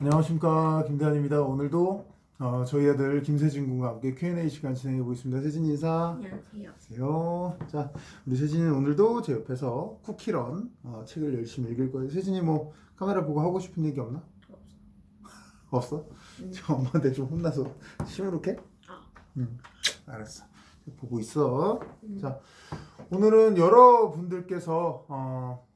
안녕하십니까 김대한입니다. 오늘도 어, 저희 아들 김세진 군과 함께 Q&A 시간 진행해 보겠습니다. 세진 인사. 안녕하세요. 안녕하세요. 자, 우리 세진이는 오늘도 제 옆에서 쿠키런 어, 책을 열심히 읽을 거예요. 세진이 뭐 카메라 보고 하고 싶은 얘기 없나? 없어? 음. 저 엄마한테 좀 혼나서 시무룩해? 아. 응, 알았어. 보고 있어. 음. 자, 오늘은 여러분들께서 어,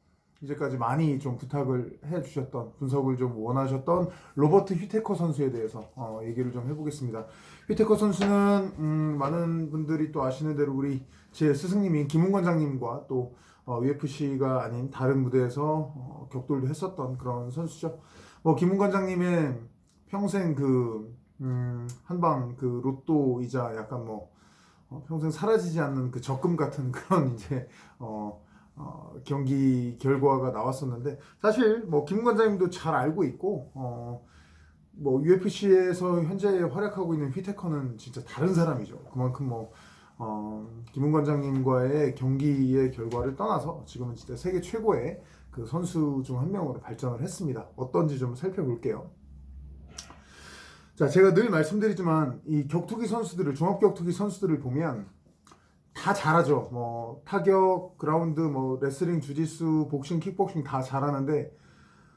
이제까지 많이 좀 부탁을 해주셨던 분석을 좀 원하셨던 로버트 휘테커 선수에 대해서 어, 얘기를 좀 해보겠습니다. 휘테커 선수는 음, 많은 분들이 또 아시는 대로 우리 제 스승님인 김웅 관장님과 또 어, UFC가 아닌 다른 무대에서 어, 격돌도 했었던 그런 선수죠. 뭐 김웅 관장님의 평생 그 음, 한방 그 로또이자 약간 뭐 어, 평생 사라지지 않는 그 적금 같은 그런 이제 어, 어, 경기 결과가 나왔었는데 사실 뭐 김 관장님도 잘 알고 있고 어, 뭐 UFC에서 현재 활약하고 있는 휘테커는 진짜 다른 사람이죠. 그만큼 뭐 어, 김은 관장님과의 경기의 결과를 떠나서 지금은 진짜 세계 최고의 그 선수 중 한 명으로 발전을 했습니다. 어떤지 좀 살펴볼게요. 자, 제가 늘 말씀드리지만 이 격투기 선수들을 종합 격투기 선수들을 보면 다 잘하죠. 뭐 타격, 그라운드, 뭐 레슬링, 주짓수, 복싱, 킥복싱 다 잘하는데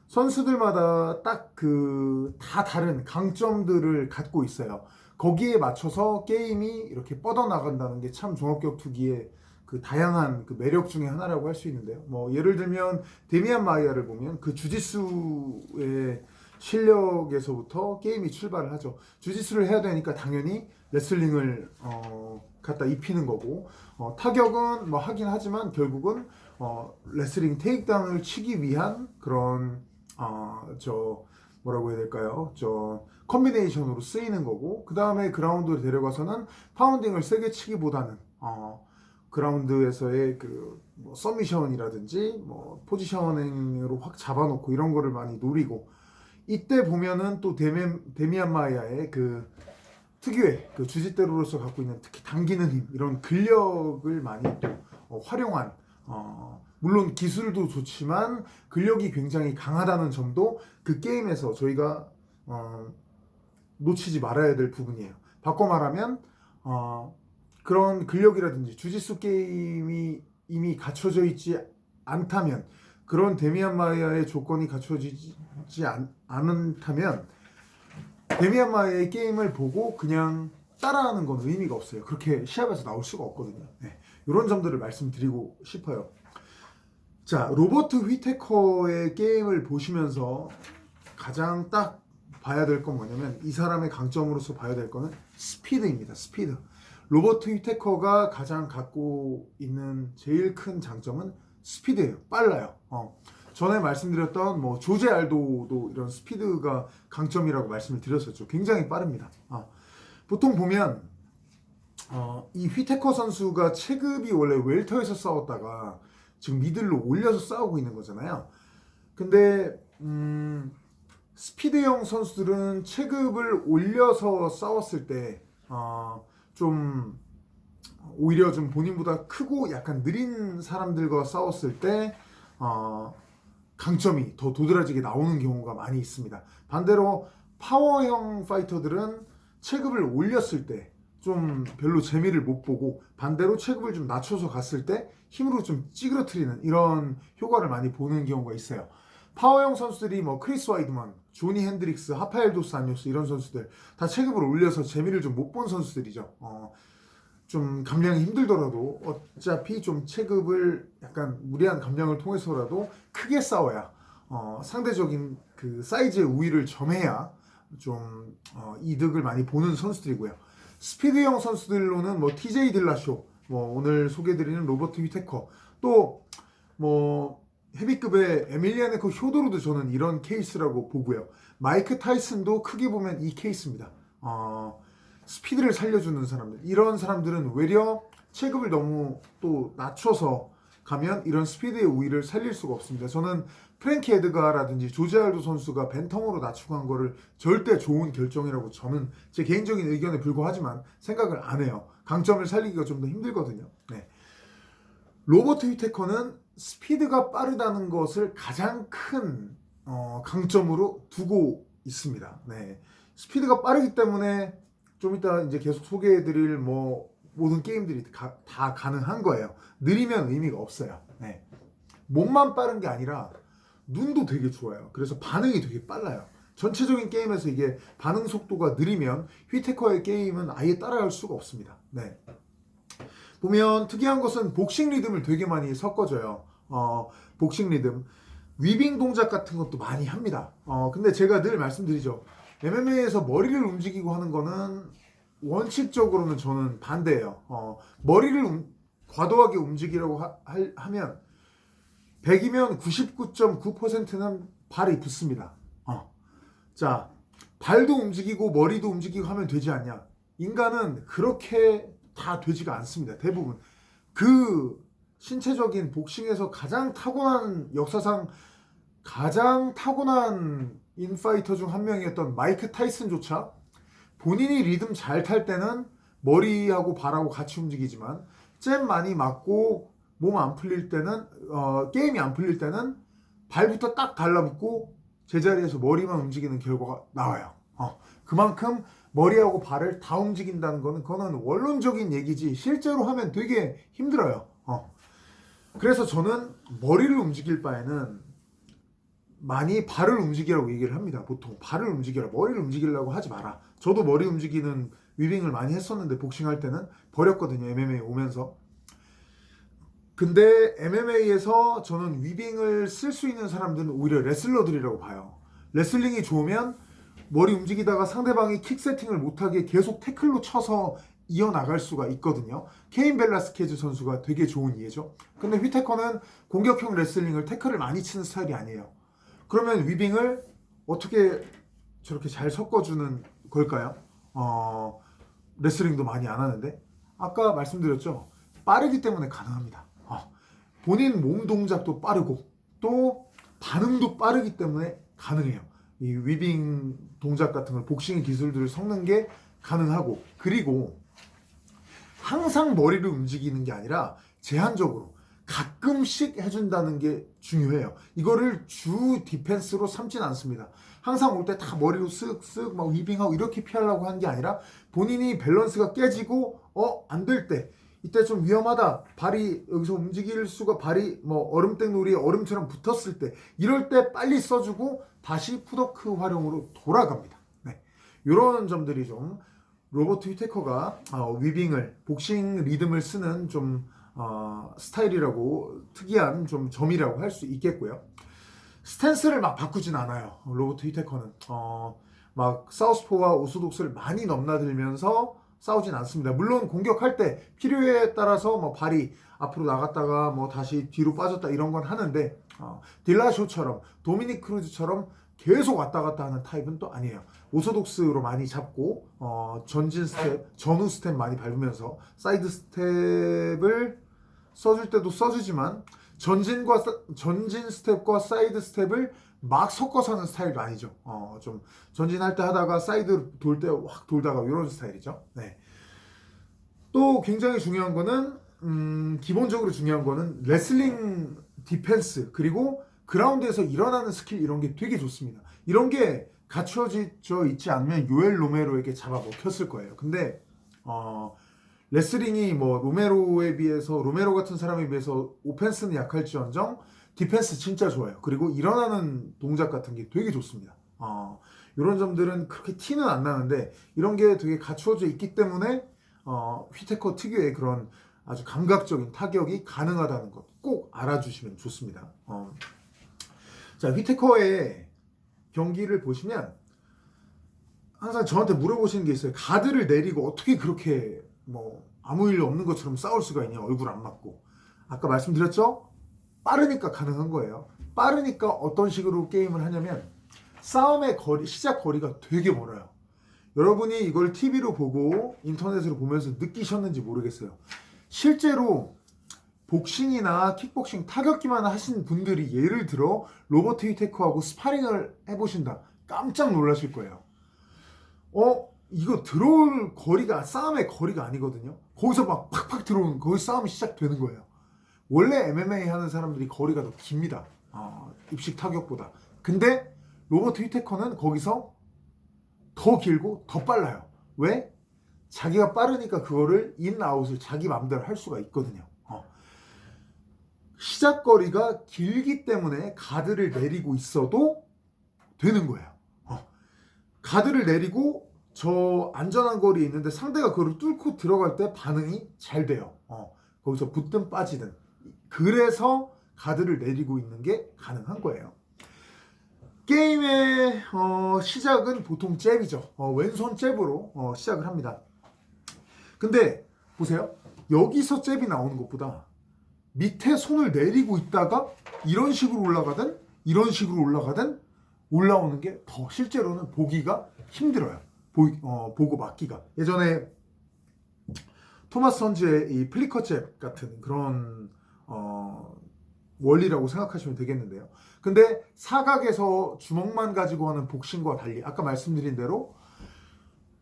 선수들마다 딱 그 다 다른 강점들을 갖고 있어요. 거기에 맞춰서 게임이 이렇게 뻗어 나간다는 게 참 종합격 투기의 그 다양한 그 매력 중에 하나라고 할 수 있는데요. 뭐 예를 들면 데미안 마이아를 보면 그 주짓수의 실력에서부터 게임이 출발을 하죠. 주짓수를 해야 되니까 당연히 레슬링을 어, 갖다 입히는 거고 어, 타격은 뭐 하긴 하지만 결국은 어, 레슬링 테이크다운을 치기 위한 그런 어, 저 뭐라고 해야 될까요? 저 컨비네이션으로 쓰이는 거고 그 다음에 그라운드로 데려가서는 파운딩을 세게 치기보다는 어, 그라운드에서의 그 뭐 서미션이라든지 뭐 포지셔닝으로 확 잡아놓고 이런 거를 많이 노리고 이때 보면은 또 데미, 데미안 마이아의 그 특유의 그 주짓대로로서 갖고 있는 특히 당기는 힘 이런 근력을 많이 또 어, 활용한 어, 물론 기술도 좋지만 근력이 굉장히 강하다는 점도 그 게임에서 저희가 어, 놓치지 말아야 될 부분이에요. 바꿔 말하면 어, 그런 근력이라든지 주짓수 게임이 이미 갖춰져 있지 않다면 그런 데미안 마이아의 조건이 갖춰지지 않, 않다면 데미안 마이아의 게임을 보고 그냥 따라하는 건 의미가 없어요. 그렇게 시합에서 나올 수가 없거든요. 네, 이런 점들을 말씀드리고 싶어요. 자, 로버트 휘테커의 게임을 보시면서 가장 딱 봐야 될 건 뭐냐면 이 사람의 강점으로서 봐야 될 거는 스피드입니다. 스피드. 로버트 휘테커가 가장 갖고 있는 제일 큰 장점은 스피드예요. 빨라요. 어. 전에 말씀드렸던 뭐 조제 알도도 이런 스피드가 강점이라고 말씀을 드렸었죠. 굉장히 빠릅니다. 어. 보통 보면 어, 이 휘테커 선수가 체급이 원래 웰터에서 싸웠다가 지금 미들로 올려서 싸우고 있는 거잖아요. 근데 음, 스피드형 선수들은 체급을 올려서 싸웠을 때 어, 좀 오히려 좀 본인보다 크고 약간 느린 사람들과 싸웠을 때 어, 강점이 더 도드라지게 나오는 경우가 많이 있습니다. 반대로 파워형 파이터들은 체급을 올렸을 때 좀 별로 재미를 못 보고 반대로 체급을 좀 낮춰서 갔을 때 힘으로 좀 찌그러뜨리는 이런 효과를 많이 보는 경우가 있어요. 파워형 선수들이 뭐 크리스 와이드만, 조니 핸드릭스, 하파엘 도스 아니오스 이런 선수들 다 체급을 올려서 재미를 좀 못 본 선수들이죠. 어, 좀 감량이 힘들더라도 어차피 좀 체급을 약간 무리한 감량을 통해서라도 크게 싸워야 어, 상대적인 그 사이즈의 우위를 점해야 좀 어, 이득을 많이 보는 선수들이고요. 스피드형 선수들로는 뭐 TJ 딜라쇼, 뭐 오늘 소개드리는 로버트 휘테커, 또 뭐 헤비급의 에밀리아네코 효도로도 저는 이런 케이스라고 보고요. 마이크 타이슨도 크게 보면 이 케이스입니다. 어, 스피드를 살려주는 사람들. 이런 사람들은 외려 체급을 너무 또 낮춰서 가면 이런 스피드의 우위를 살릴 수가 없습니다. 저는 프랭키 에드가라든지 조지 알도 선수가 벤텀으로 낮추고 한 거를 절대 좋은 결정이라고 저는 제 개인적인 의견에 불과하지만 생각을 안 해요. 강점을 살리기가 좀 더 힘들거든요. 네. 로버트 휘테커는 스피드가 빠르다는 것을 가장 큰 어, 강점으로 두고 있습니다. 네. 스피드가 빠르기 때문에 좀 이따 이제 계속 소개해드릴 뭐 모든 게임들이 가- 다 가능한 거예요. 느리면 의미가 없어요. 네. 몸만 빠른 게 아니라 눈도 되게 좋아요. 그래서 반응이 되게 빨라요. 전체적인 게임에서 이게 반응 속도가 느리면 휘테커의 게임은 아예 따라갈 수가 없습니다. 네. 보면 특이한 것은 복싱 리듬을 되게 많이 섞어줘요. 어, 복싱 리듬. 위빙 동작 같은 것도 많이 합니다. 어, 근데 제가 늘 말씀드리죠. MMA에서 머리를 움직이고 하는 거는 원칙적으로는 저는 반대예요. 어, 머리를 움- 과도하게 움직이려고 하, 할- 하면 100이면 99.9%는 발이 붙습니다. 어. 자, 발도 움직이고 머리도 움직이고 하면 되지 않냐? 인간은 그렇게 다 되지가 않습니다. 대부분 그 신체적인 복싱에서 가장 타고난 역사상 가장 타고난 인파이터 중 한 명이었던 마이크 타이슨조차 본인이 리듬 잘 탈 때는 머리하고 발하고 같이 움직이지만 잼 많이 맞고 몸 안 풀릴 때는 어, 게임이 안 풀릴 때는 발부터 딱 달라붙고 제자리에서 머리만 움직이는 결과가 나와요. 어, 그만큼 머리하고 발을 다 움직인다는 거는 그거는 원론적인 얘기지 실제로 하면 되게 힘들어요. 어. 그래서 저는 머리를 움직일 바에는 많이 발을 움직이라고 얘기를 합니다. 보통 발을 움직여라. 머리를 움직이려고 하지 마라. 저도 머리 움직이는 위빙을 많이 했었는데 복싱할 때는 버렸거든요. MMA 오면서. 근데 MMA에서 저는 위빙을 쓸 수 있는 사람들은 오히려 레슬러들이라고 봐요. 레슬링이 좋으면 머리 움직이다가 상대방이 킥 세팅을 못하게 계속 태클로 쳐서 이어나갈 수가 있거든요. 케인 벨라스케즈 선수가 되게 좋은 이해죠. 근데 휘테커는 공격형 레슬링을 태클을 많이 치는 스타일이 아니에요. 그러면 위빙을 어떻게 저렇게 잘 섞어주는 걸까요? 어, 레슬링도 많이 안 하는데 아까 말씀드렸죠. 빠르기 때문에 가능합니다. 어, 본인 몸 동작도 빠르고 또 반응도 빠르기 때문에 가능해요. 이 위빙 동작 같은 걸 복싱 기술들을 섞는 게 가능하고 그리고 항상 머리를 움직이는 게 아니라 제한적으로 가끔씩 해준다는 게 중요해요. 이거를 주 디펜스로 삼진 않습니다. 항상 올 때 다 머리로 쓱쓱 막 위빙하고 이렇게 피하려고 하는 게 아니라 본인이 밸런스가 깨지고 어 안 될 때 이때 좀 위험하다 발이 여기서 움직일 수가 발이 뭐 얼음땡 놀이에 얼음처럼 붙었을 때 이럴 때 빨리 써주고 다시 푸더크 활용으로 돌아갑니다. 네. 이런 점들이 좀 로버트 휘테커가 어, 위빙을 복싱 리듬을 쓰는 좀 어, 스타일이라고 특이한 좀 점이라고 할 수 있겠고요. 스탠스를 막 바꾸진 않아요. 로버트 휘테커는 어, 막 사우스포와 오소독스를 많이 넘나들면서 싸우진 않습니다. 물론 공격할 때 필요에 따라서 뭐 발이 앞으로 나갔다가 뭐 다시 뒤로 빠졌다 이런 건 하는데 어, 딜라쇼처럼 도미닉 크루즈처럼 계속 왔다 갔다 하는 타입은 또 아니에요. 오소독스로 많이 잡고 어, 전진 스텝, 전후 스텝 많이 밟으면서 사이드 스텝을 써줄 때도 써주지만 전진과 사- 전진 스텝과 사이드 스텝을 막 섞어서 하는 스타일도 아니죠. 어, 좀 전진할 때 하다가 사이드 돌 때 확 돌다가 이런 스타일이죠. 네. 또 굉장히 중요한 거는 음, 기본적으로 중요한 거는 레슬링 디펜스 그리고 그라운드에서 일어나는 스킬 이런 게 되게 좋습니다. 이런 게 갖춰져 있지 않으면 요엘 로메로에게 잡아 먹혔을 거예요. 근데 어, 레슬링이 뭐 로메로에 비해서 로메로 같은 사람에 비해서 오펜스는 약할지언정 디펜스 진짜 좋아요. 그리고 일어나는 동작 같은 게 되게 좋습니다. 어, 이런 점들은 그렇게 티는 안 나는데 이런 게 되게 갖추어져 있기 때문에 어, 휘테커 특유의 그런 아주 감각적인 타격이 가능하다는 것 꼭 알아주시면 좋습니다. 어. 자, 휘테커의 경기를 보시면 항상 저한테 물어보시는 게 있어요. 가드를 내리고 어떻게 그렇게 뭐 아무 일 없는 것처럼 싸울 수가 있냐? 얼굴 안 맞고. 아까 말씀드렸죠? 빠르니까 가능한 거예요. 빠르니까 어떤 식으로 게임을 하냐면 싸움의 거리, 시작 거리가 되게 멀어요. 여러분이 이걸 TV로 보고 인터넷으로 보면서 느끼셨는지 모르겠어요. 실제로 복싱이나 킥복싱 타격기만 하신 분들이 예를 들어 로버트 휘테커하고 스파링을 해보신다. 깜짝 놀라실 거예요. 어? 이거 들어올 거리가 싸움의 거리가 아니거든요. 거기서 막 팍팍 들어오는 거기 싸움이 시작되는 거예요. 원래 MMA 하는 사람들이 거리가 더 깁니다. 어, 입식 타격보다. 근데 로버트 휘테커는 거기서 더 길고 더 빨라요. 왜? 자기가 빠르니까 그거를 인 아웃을 자기 마음대로 할 수가 있거든요. 어. 시작거리가 길기 때문에 가드를 내리고 있어도 되는 거예요. 어. 가드를 내리고 저 안전한 거리에 있는데 상대가 그걸 뚫고 들어갈 때 반응이 잘 돼요. 어. 거기서 붙든 빠지든. 그래서 가드를 내리고 있는 게 가능한 거예요. 게임의 어, 시작은 보통 잽이죠. 어, 왼손 잽으로 어, 시작을 합니다. 근데 보세요. 여기서 잽이 나오는 것보다 밑에 손을 내리고 있다가 이런 식으로 올라가든 이런 식으로 올라가든 올라오는 게 더 실제로는 보기가 힘들어요. 보, 어, 보고 맞기가. 예전에 토마스 선즈의 이 플리커 잽 같은 그런 어, 원리라고 생각하시면 되겠는데요. 근데 사각에서 주먹만 가지고 하는 복싱과 달리 아까 말씀드린 대로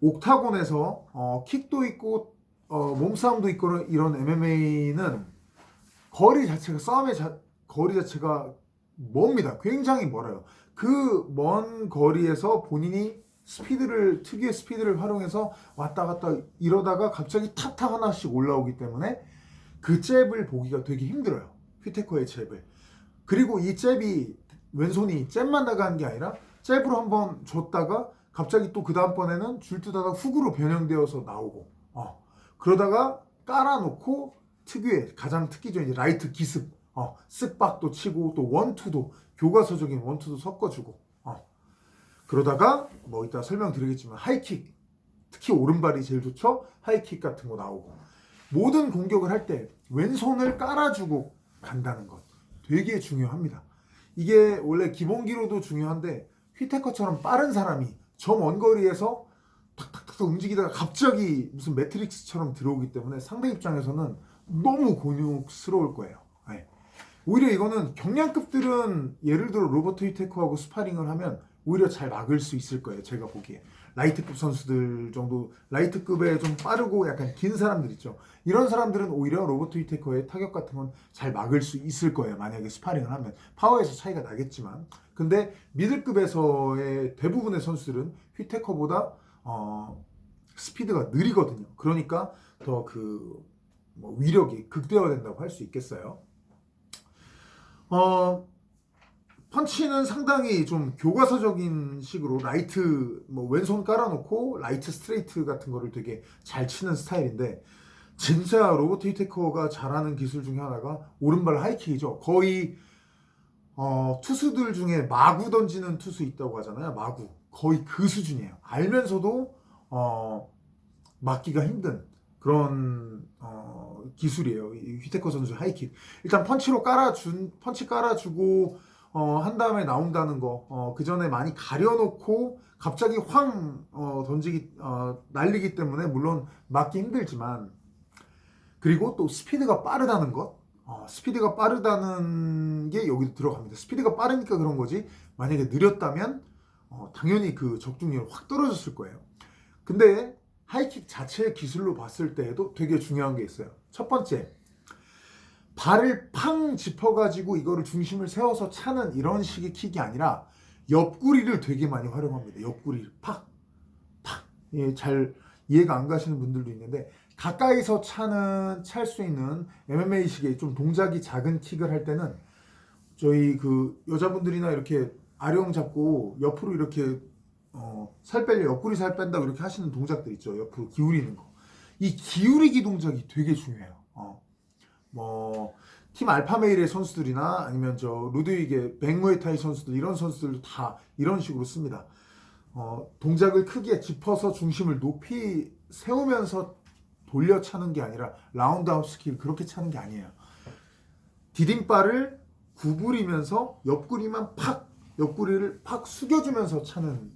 옥타곤에서 어, 킥도 있고 어, 몸싸움도 있고 이런 MMA는 거리 자체가 싸움의 자, 거리 자체가 멉니다. 굉장히 멀어요. 그 먼 거리에서 본인이 스피드를 특유의 스피드를 활용해서 왔다 갔다 이러다가 갑자기 탁탁 하나씩 올라오기 때문에 그 잽을 보기가 되게 힘들어요. 휘테커의 잽을. 그리고 이 잽이 왼손이 잽만 나가는 게 아니라 잽으로 한번 줬다가 갑자기 또 그 다음번에는 줄 뜨다가 훅으로 변형되어서 나오고 어. 그러다가 깔아놓고 특유의 가장 특기적인 라이트 기습 어. 쓱박도 치고 또 원투도 교과서적인 원투도 섞어주고 어. 그러다가 뭐 이따 설명드리겠지만 하이킥 특히 오른발이 제일 좋죠 하이킥 같은 거 나오고 모든 공격을 할 때 왼손을 깔아주고 간다는 것 되게 중요합니다. 이게 원래 기본기로도 중요한데 휘테커처럼 빠른 사람이 저 먼 거리에서 탁탁탁 움직이다가 갑자기 무슨 매트릭스처럼 들어오기 때문에 상대 입장에서는 너무 곤욕스러울 거예요. 네. 오히려 이거는 경량급들은 예를 들어 로버트 휘테커하고 스파링을 하면 오히려 잘 막을 수 있을 거예요. 제가 보기에. 라이트급 선수들 정도 라이트급에 좀 빠르고 약간 긴 사람들 있죠. 이런 사람들은 오히려 로버트 휘테커의 타격 같은 건 잘 막을 수 있을 거예요. 만약에 스파링을 하면 파워에서 차이가 나겠지만. 근데 미들급에서의 대부분의 선수들은 휘테커보다 어, 스피드가 느리거든요. 그러니까 더그 뭐 위력이 극대화된다고 할 수 있겠어요. 어, 펀치는 상당히 좀 교과서적인 식으로 라이트 뭐 왼손 깔아놓고 라이트 스트레이트 같은 거를 되게 잘 치는 스타일인데 진짜 로버트 히테커가 잘하는 기술 중에 하나가 오른발 하이킥이죠. 거의 어, 투수들 중에 마구 던지는 투수 있다고 하잖아요. 마구 거의 그 수준이에요. 알면서도 어, 맞기가 힘든 그런 어, 기술이에요. 이 휘테커 선수 하이킥. 일단 펀치로 깔아준 펀치 깔아주고 어, 한 다음에 나온다는 거, 어, 그 전에 많이 가려놓고 갑자기 황 어, 던지기 어, 날리기 때문에 물론 맞기 힘들지만 그리고 또 스피드가 빠르다는 것, 어, 스피드가 빠르다는 게 여기도 들어갑니다. 스피드가 빠르니까 그런 거지. 만약에 느렸다면 어, 당연히 그 적중률 확 떨어졌을 거예요. 근데 하이킥 자체의 기술로 봤을 때에도 되게 중요한 게 있어요. 첫 번째, 발을 팡 짚어가지고 이거를 중심을 세워서 차는 이런 식의 킥이 아니라 옆구리를 되게 많이 활용합니다. 옆구리를 팍, 팍. 예, 잘 이해가 안 가시는 분들도 있는데 가까이서 차는 찰 수 있는 MMA식의 좀 동작이 작은 킥을 할 때는 저희 그 여자분들이나 이렇게 아령 잡고 옆으로 이렇게 어, 살 빼려 옆구리 살 뺀다고 이렇게 하시는 동작들 있죠. 옆으로 기울이는 거. 이 기울이기 동작이 되게 중요해요. 어. 뭐 팀 알파메일의 선수들이나 아니면 저 루드윅의 백무에타이 선수들 이런 선수들도 다 이런 식으로 씁니다. 어, 동작을 크게 짚어서 중심을 높이 세우면서 돌려 차는 게 아니라 라운드아웃 스킬 그렇게 차는 게 아니에요. 디딤발을 구부리면서 옆구리만 팍 옆구리를 팍 숙여주면서 차는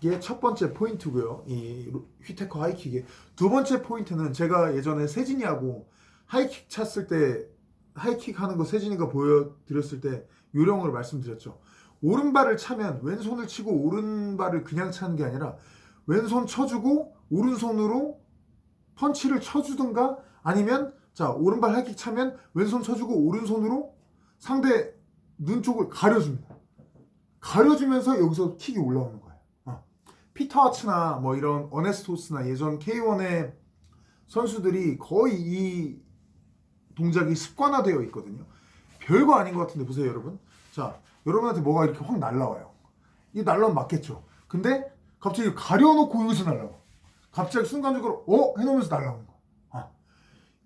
게 첫 번째 포인트고요. 이 휘테커 하이킥의 두 번째 포인트는 제가 예전에 세진이하고 하이킥 찼을 때 하이킥 하는 거 세진이가 보여드렸을 때 요령으로 말씀드렸죠. 오른발을 차면 왼손을 치고 오른발을 그냥 차는 게 아니라 왼손 쳐주고 오른손으로 펀치를 쳐주든가 아니면 자 오른발 하이킥 차면 왼손 쳐주고 오른손으로 상대 눈 쪽을 가려줍니다. 가려주면서 여기서 킥이 올라오는 거예요. 어. 피터 하츠나 뭐 이런 어네스토스나 예전 K1의 선수들이 거의 이 동작이 습관화되어 있거든요. 별거 아닌 것 같은데 보세요, 여러분. 자, 여러분한테 뭐가 이렇게 확 날라와요. 이 날라오면 맞겠죠. 근데 갑자기 가려놓고 여기서 날라와. 갑자기 순간적으로 어 해놓으면서 날라오는 거. 아.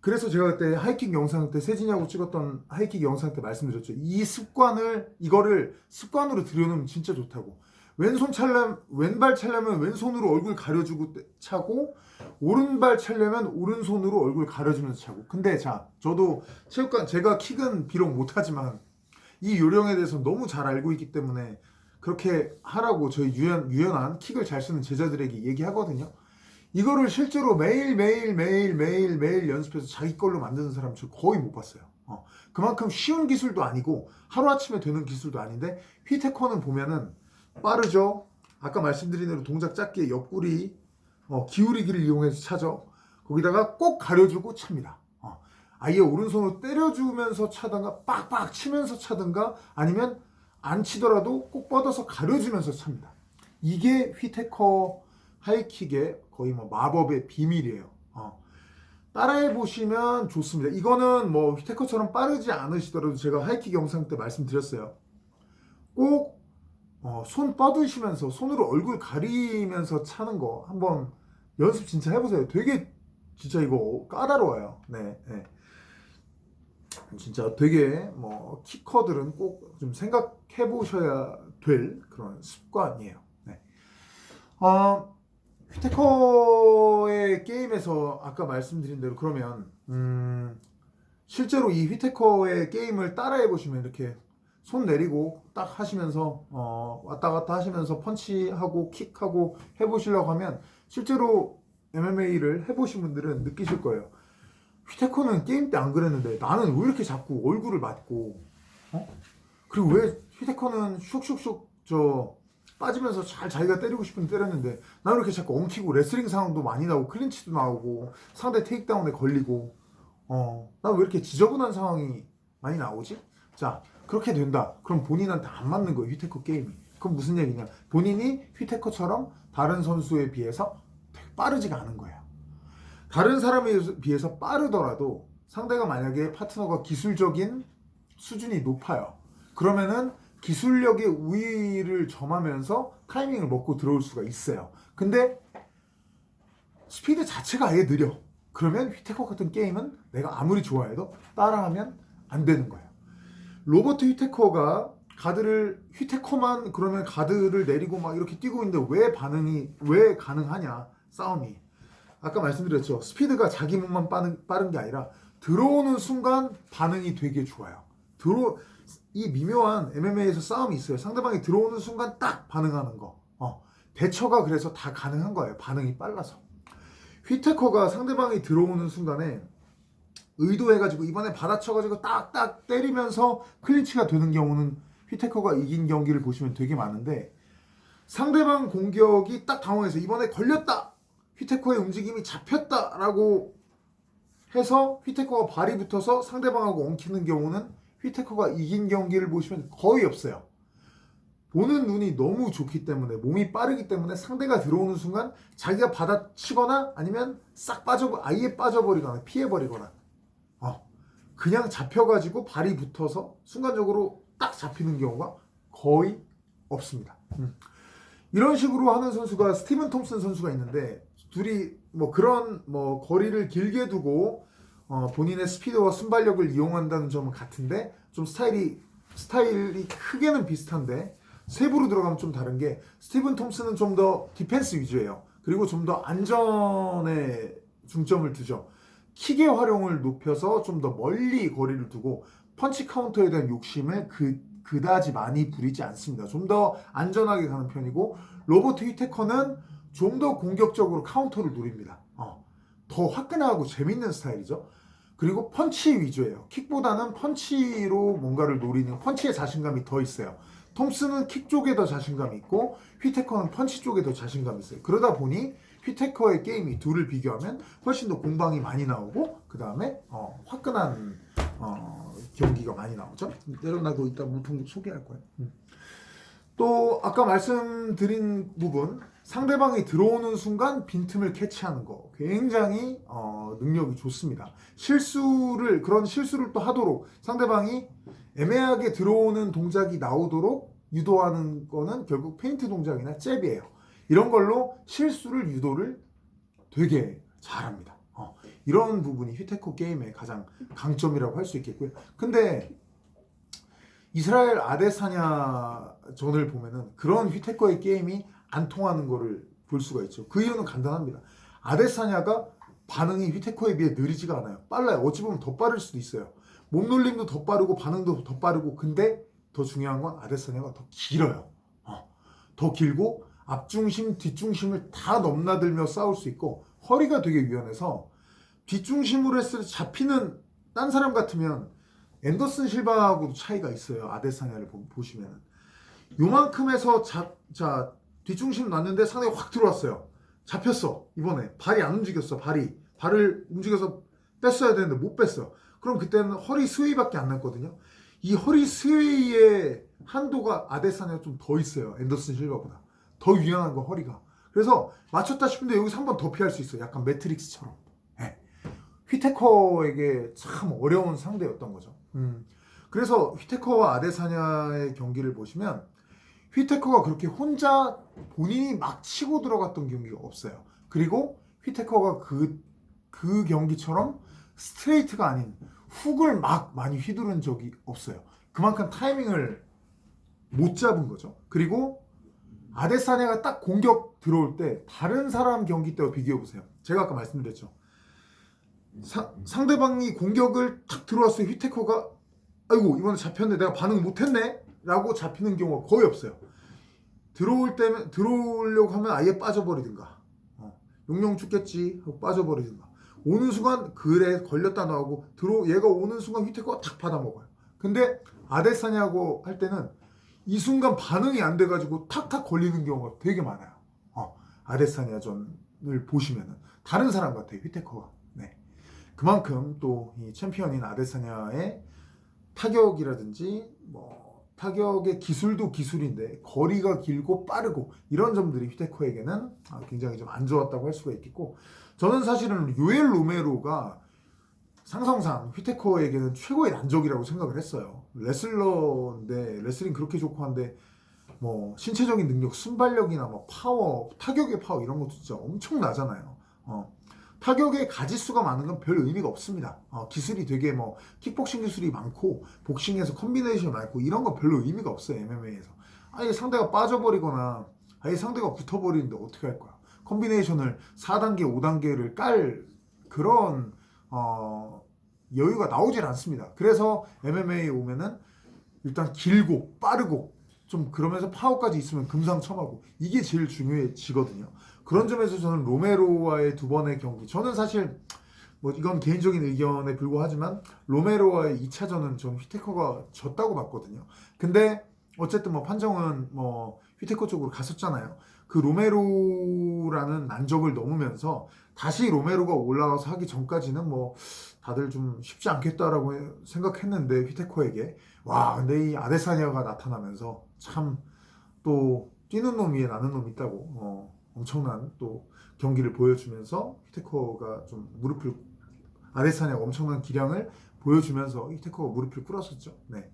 그래서 제가 그때 하이킥 영상 때 세진이하고 찍었던 하이킥 영상 때 말씀드렸죠. 이 습관을 이거를 습관으로 들여놓으면 진짜 좋다고. 왼손 찰려 왼발 찰려면 왼손으로 얼굴 가려주고 때- 차고 오른발 찰려면 오른손으로 얼굴 가려주면서 차고. 근데 자, 저도 체육관 제가 킥은 비록 못하지만 이 요령에 대해서 너무 잘 알고 있기 때문에 그렇게 하라고 저희 유연 유연한 킥을 잘 쓰는 제자들에게 얘기하거든요. 이거를 실제로 매일 매일 매일 매일 매일 연습해서 자기 걸로 만드는 사람 저 거의 못 봤어요. 어, 그만큼 쉬운 기술도 아니고 하루 아침에 되는 기술도 아닌데 휘테커는 보면은 빠르죠. 아까 말씀드린 대로 동작 짧게 옆구리 어, 기울이기를 이용해서 차죠. 거기다가 꼭 가려주고 찹니다. 어, 아예 오른손으로 때려주면서 차든가 빡빡 치면서 차든가 아니면 안 치더라도 꼭 뻗어서 가려주면서 찹니다. 이게 휘테커 하이킥의 거의 뭐 마법의 비밀이에요. 어. 따라해 보시면 좋습니다. 이거는 뭐 휘테커처럼 빠르지 않으시더라도 제가 하이킥 영상 때 말씀드렸어요. 꼭 어, 손 뻗으시면서 손으로 얼굴 가리면서 차는 거 한번 연습 진짜 해보세요. 되게 진짜 이거 까다로워요. 네, 네. 진짜 되게 뭐 키커들은 꼭 좀 생각해 보셔야 될 그런 습관이에요. 네. 어, 휘테커의 게임에서 아까 말씀드린 대로 그러면 음, 실제로 이 휘테커의 게임을 따라해 보시면 이렇게 손 내리고 딱 하시면서 어, 왔다 갔다 하시면서 펀치하고 킥하고 해보시려고 하면 실제로 MMA를 해보신 분들은 느끼실 거예요. 휘테커는 게임 때 안 그랬는데 나는 왜 이렇게 자꾸 얼굴을 맞고 어? 그리고 왜 휘테커는 슉슉슉 저 빠지면서 잘 자기가 때리고 싶은 때렸는데 나는 왜 이렇게 자꾸 엉키고 레슬링 상황도 많이 나오고 클린치도 나오고 상대 테이크다운에 걸리고 어난 왜 이렇게 지저분한 상황이 많이 나오지? 자 그렇게 된다. 그럼 본인한테 안 맞는 거예요 휘테커 게임이. 그럼 무슨 얘기냐? 본인이 휘테커처럼 다른 선수에 비해서 되게 빠르지가 않은 거예요. 다른 사람에 비해서 빠르더라도 상대가 만약에 파트너가 기술적인 수준이 높아요. 그러면은 기술력의 우위를 점하면서 타이밍을 먹고 들어올 수가 있어요. 근데 스피드 자체가 아예 느려. 그러면 휘테커 같은 게임은 내가 아무리 좋아해도 따라하면 안 되는 거예요. 로버트 휘테커가 가드를 휘테커만 그러면 가드를 내리고 막 이렇게 뛰고 있는데 왜 반응이 왜 가능하냐? 싸움이. 아까 말씀드렸죠. 스피드가 자기 몸만 빠른, 빠른 게 아니라 들어오는 순간 반응이 되게 좋아요. 들어 이 미묘한 MMA에서 싸움이 있어요. 상대방이 들어오는 순간 딱 반응하는 거. 어, 대처가 그래서 다 가능한 거예요. 반응이 빨라서. 휘테커가 상대방이 들어오는 순간에 의도해가지고 이번에 받아쳐가지고 딱딱 때리면서 클린치가 되는 경우는 휘테커가 이긴 경기를 보시면 되게 많은데 상대방 공격이 딱 당황해서 이번에 걸렸다 휘테커의 움직임이 잡혔다라고 해서 휘테커가 발이 붙어서 상대방하고 엉키는 경우는 휘테커가 이긴 경기를 보시면 거의 없어요. 보는 눈이 너무 좋기 때문에 몸이 빠르기 때문에 상대가 들어오는 순간 자기가 받아치거나 아니면 싹 빠져 아예 빠져버리거나 피해버리거나 어, 그냥 잡혀가지고 발이 붙어서 순간적으로 딱 잡히는 경우가 거의 없습니다. 음. 이런 식으로 하는 선수가 스티븐 톰슨 선수가 있는데 둘이 뭐 그런 뭐 거리를 길게 두고 어, 본인의 스피드와 순발력을 이용한다는 점은 같은데 좀 스타일이 스타일이 크게는 비슷한데 세부로 들어가면 좀 다른 게 스티븐 톰슨은 좀 더 디펜스 위주예요. 그리고 좀 더 안전에 중점을 두죠. 킥의 활용을 높여서 좀 더 멀리 거리를 두고 펀치 카운터에 대한 욕심을 그 그다지 많이 부리지 않습니다. 좀 더 안전하게 가는 편이고 로버트 휘테커는 좀 더 공격적으로 카운터를 노립니다. 어, 더 화끈하고 재밌는 스타일이죠. 그리고 펀치 위주예요. 킥보다는 펀치로 뭔가를 노리는 펀치에 자신감이 더 있어요. 톰슨은 킥 쪽에 더 자신감이 있고 휘테커는 펀치 쪽에 더 자신감이 있어요. 그러다 보니 휘테커의 게임이 둘을 비교하면 훨씬 더 공방이 많이 나오고 그 다음에 어, 화끈한 어, 경기가 많이 나오죠. 내려놔도 이따 물통 소개할 거예요. 음. 또 아까 말씀드린 부분 상대방이 들어오는 순간 빈틈을 캐치하는 거 굉장히 어, 능력이 좋습니다. 실수를 그런 실수를 또 하도록 상대방이 애매하게 들어오는 동작이 나오도록 유도하는 거는 결국 페인트 동작이나 잽이에요. 이런 걸로 실수를 유도를 되게 잘합니다. 어, 이런 부분이 휘테코 게임의 가장 강점이라고 할 수 있겠고요. 근데 이스라엘 아데사냐 전을 보면은 그런 휘테커의 게임이 안 통하는 거를 볼 수가 있죠. 그 이유는 간단합니다. 아데사냐가 반응이 휘테커에 비해 느리지가 않아요. 빨라요. 어찌 보면 더 빠를 수도 있어요. 몸놀림도 더 빠르고 반응도 더 빠르고 근데 더 중요한 건 아데사냐가 더 길어요. 어, 더 길고 앞중심, 뒷중심을 다 넘나들며 싸울 수 있고 허리가 되게 유연해서 뒷중심으로 했을 때 잡히는 딴 사람 같으면 앤더슨 실바하고도 차이가 있어요. 아데사냐를 보- 보시면은 요만큼에서 자, 자 뒷중심 놨는데 상대가 확 들어왔어요. 잡혔어 이번에 발이 안 움직였어 발이 발을 움직여서 뺐어야 되는데 못 뺐어. 그럼 그때는 허리 스웨이밖에 안 남거든요. 이 허리 스웨이의 한도가 아데사냐가 좀더 있어요. 앤더슨 실바보다 더 유연한 거 허리가. 그래서 맞췄다 싶은데 여기서 한 번 더 피할 수 있어. 약간 매트릭스처럼. 예. 휘테커에게 참 어려운 상대였던 거죠. 음. 그래서 휘테커와 아데사냐의 경기를 보시면 휘테커가 그렇게 혼자 본인이 막 치고 들어갔던 경기가 없어요. 그리고 휘테커가 그, 그 경기처럼 스트레이트가 아닌 훅을 막 많이 휘두른 적이 없어요. 그만큼 타이밍을 못 잡은 거죠. 그리고 아데사냐가 딱 공격 들어올 때 다른 사람 경기 때와 비교해 보세요. 제가 아까 말씀드렸죠. 사- 상대방이 공격을 탁 들어왔어요. 휘테커가 아이고 이번에 잡혔네. 내가 반응 못했네. 라고 잡히는 경우가 거의 없어요. 들어올 때면 들어오려고 하면 아예 빠져버리든가. 어, 용용 죽겠지 하고 빠져버리든가. 오는 순간 그래 걸렸다 나오고 들어 얘가 오는 순간 휘테커가 탁 받아 먹어요. 근데 아데사냐고 할 때는 이 순간 반응이 안 돼가지고 탁탁 걸리는 경우가 되게 많아요. 어, 아데사냐전을 보시면은 다른 사람 같아요. 휘테커가. 네. 그만큼 또 이 챔피언인 아데사냐의 타격이라든지 뭐 타격의 기술도 기술인데 거리가 길고 빠르고 이런 점들이 휘테커에게는 아, 굉장히 좀 안 좋았다고 할 수가 있겠고 저는 사실은 요엘 로메로가 상성상 휘테커에게는 최고의 난적이라고 생각을 했어요. 레슬러인데 레슬링 그렇게 좋고 한데 뭐 신체적인 능력, 순발력이나 뭐 파워, 타격의 파워 이런 것도 진짜 엄청 나잖아요. 어. 타격의 가지수가 많은 건 별 의미가 없습니다. 어, 기술이 되게 뭐 킥복싱 기술이 많고 복싱에서 컨비네이션이 많고 이런 거 별로 의미가 없어요 MMA에서. 아예 상대가 빠져버리거나 아예 상대가 붙어버리는데 어떻게 할 거야? 컨비네이션을 4단계, 5단계를 깔 그런 어, 여유가 나오질 않습니다. 그래서 MMA 에 오면은 일단 길고 빠르고 좀 그러면서 파워까지 있으면 금상첨화고 이게 제일 중요해지거든요. 그런 점에서 저는 로메로와의 두 번의 경기 저는 사실 뭐 이건 개인적인 의견에 불과하지만 로메로와의 2차전은 저는 휘테커가 졌다고 봤거든요. 근데 어쨌든 뭐 판정은 뭐 휘테커 쪽으로 갔었잖아요. 그 로메로 라는 난적을 넘으면서 다시 로메로가 올라와서 하기 전까지는 뭐 다들 좀 쉽지 않겠다라고 생각했는데 휘테커에게 와 근데 이 아데사니아가 나타나면서 참 또 뛰는 놈 위에 나는 놈 있다고 어, 엄청난 또 경기를 보여주면서 휘테커가 좀 무릎을 아데사니아가 엄청난 기량을 보여주면서 휘테커가 무릎을 꿇었었죠. 네.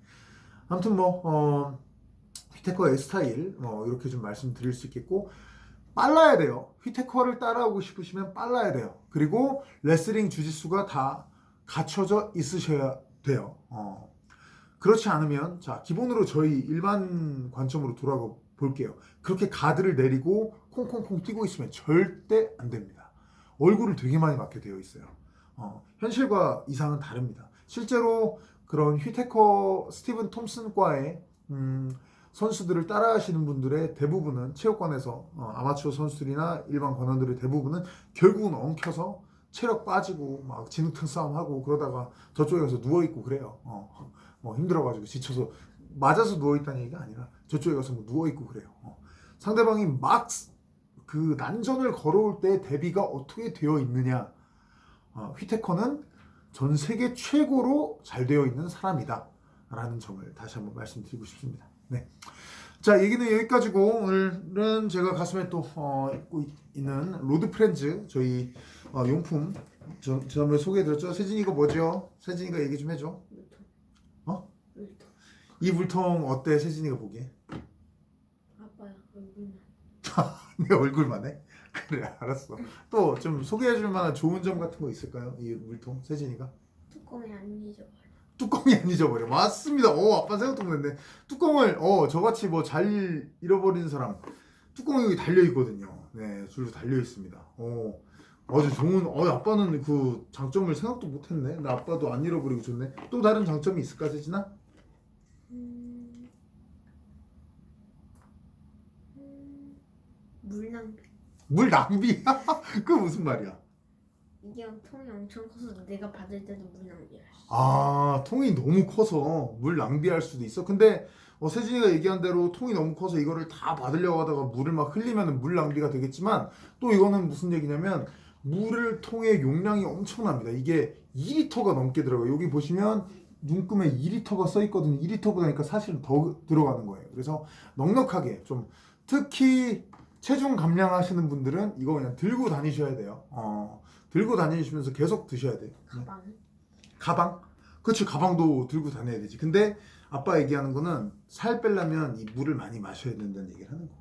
아무튼 뭐 어, 휘테커의 스타일 뭐 이렇게 좀 말씀드릴 수 있겠고 빨라야 돼요. 휘테커를 따라오고 싶으시면 빨라야 돼요. 그리고 레슬링 주짓수가 다 갖춰져 있으셔야 돼요. 어. 그렇지 않으면 자 기본으로 저희 일반 관점으로 돌아가 볼게요. 그렇게 가드를 내리고 콩콩콩 뛰고 있으면 절대 안 됩니다. 얼굴을 되게 많이 맞게 되어 있어요. 어, 현실과 이상은 다릅니다. 실제로 그런 휘테커 스티븐 톰슨과의 음, 선수들을 따라하시는 분들의 대부분은 체육관에서 어, 아마추어 선수들이나 일반 관원들의 대부분은 결국은 엉켜서 체력 빠지고 막 진흙탕 싸움하고 그러다가 저쪽에 가서 누워 있고 그래요. 어, 뭐 힘들어가지고 지쳐서 맞아서 누워 있다는 얘기가 아니라 저쪽에 가서 뭐 누워 있고 그래요. 어. 상대방이 막 그 난전을 걸어올 때 대비가 어떻게 되어 있느냐. 어, 휘테커는 전 세계 최고로 잘 되어 있는 사람이다. 라는 점을 다시 한번 말씀드리고 싶습니다. 네. 자, 얘기는 여기까지고 오늘은 제가 가슴에 또 어, 입고 있- 있는 로드 프렌즈 저희 어, 용품 저, 지난번에 소개해드렸죠. 세진이가 뭐죠? 세진이가 얘기 좀 해줘. 어? 이 물통 어때? 세진이가 보기에? 아빠야 얼굴만. 내 얼굴만 해? 그래 알았어. 또 좀 소개해줄 만한 좋은 점 같은 거 있을까요? 이 물통 세진이가? 뚜껑이 안 잊어버려. 뚜껑이 안 잊어버려. 맞습니다. 어, 아빠 생각도 못했네. 뚜껑을 어 저같이 뭐 잘 잃어버리는 사람 뚜껑이 여기 달려 있거든요. 네, 줄로 달려 있습니다. 어, 아주 좋은. 어, 아빠는 그 장점을 생각도 못했네. 나 아빠도 안 잃어버리고 좋네. 또 다른 장점이 있을까, 세진아? 음... 음... 물 낭비. 물 낭비? 그 무슨 말이야? 이게 통이 엄청 커서 내가 받을 때도 물 낭비할 수. 있어. 아, 통이 너무 커서 물 낭비할 수도 있어. 근데 어, 세진이가 얘기한 대로 통이 너무 커서 이거를 다 받으려고 하다가 물을 막 흘리면 물 낭비가 되겠지만 또 이거는 무슨 얘기냐면 물을 통의 용량이 엄청납니다. 이게 2리터가 넘게 들어가요. 여기 보시면 눈금에 2리터가 써 있거든요. 2리터보다니까 사실은 더 들어가는 거예요. 그래서 넉넉하게 좀 특히 체중 감량하시는 분들은 이거 그냥 들고 다니셔야 돼요. 어, 들고 다니시면서 계속 드셔야 돼요. 가방. 가방? 그렇지 가방도 들고 다녀야 되지 근데 아빠 얘기하는 거는 살 빼려면 이 물을 많이 마셔야 된다는 얘기를 하는 거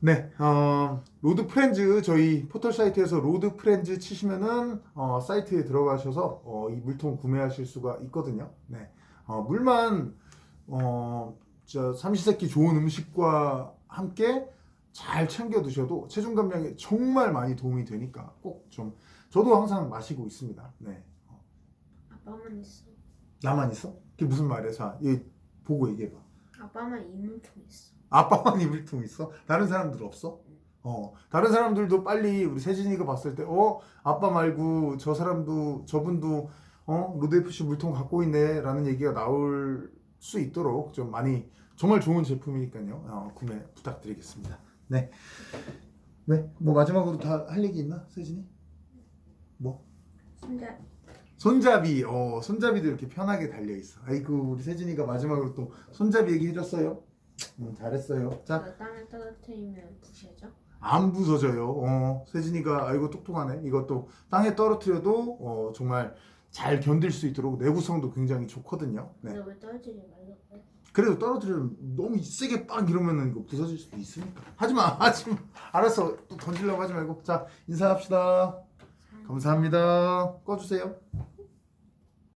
네, 어, 로드 프렌즈 저희 포털 사이트에서 로드 프렌즈 치시면은 어, 사이트에 들어가셔서 어, 이 물통 구매하실 수가 있거든요. 네, 어, 물만 어, 저 삼시세끼 좋은 음식과 함께 잘 챙겨 드셔도 체중 감량에 정말 많이 도움이 되니까 꼭 좀 저도 항상 마시고 있습니다. 네. 아빠만 있어. 나만 있어? 그게 무슨 말이야? 자, 이 보고 얘기해 봐. 아빠만 이물통 있어. 아빠만 이물통 있어? 다른 사람들 없어? 어, 다른 사람들도 빨리 우리 세진이가 봤을 때, 어, 아빠 말고 저 사람도 저분도 어 로드 FC 물통 갖고 있네 라는 얘기가 나올 수 있도록 좀 많이 정말 좋은 제품이니까요. 어, 구매 부탁드리겠습니다. 네, 네, 뭐 마지막으로 다 할 얘기 있나, 세진이? 뭐? 진짜 손잡이, 어, 손잡이도 이렇게 편하게 달려 있어. 아이고, 우리 세진이가 마지막으로 또 손잡이 얘기 해 줬어요. 음, 잘했어요. 자, 저 땅에 떨어뜨리면 부셔져? 안 부서져요. 어, 세진이가 아이고 똑똑하네. 이것도 땅에 떨어뜨려도 어, 정말 잘 견딜 수 있도록 내구성도 굉장히 좋거든요. 네. 근데 왜 떨어뜨리지 말라고 해? 그래도 떨어뜨리면 너무 세게 빡 이러면은 이거 부서질 수도 있으니까. 하지 마, 하지 마. 알았어. 또 던지려고 하지 말고. 자, 인사합시다. 감사합니다. 꺼주세요.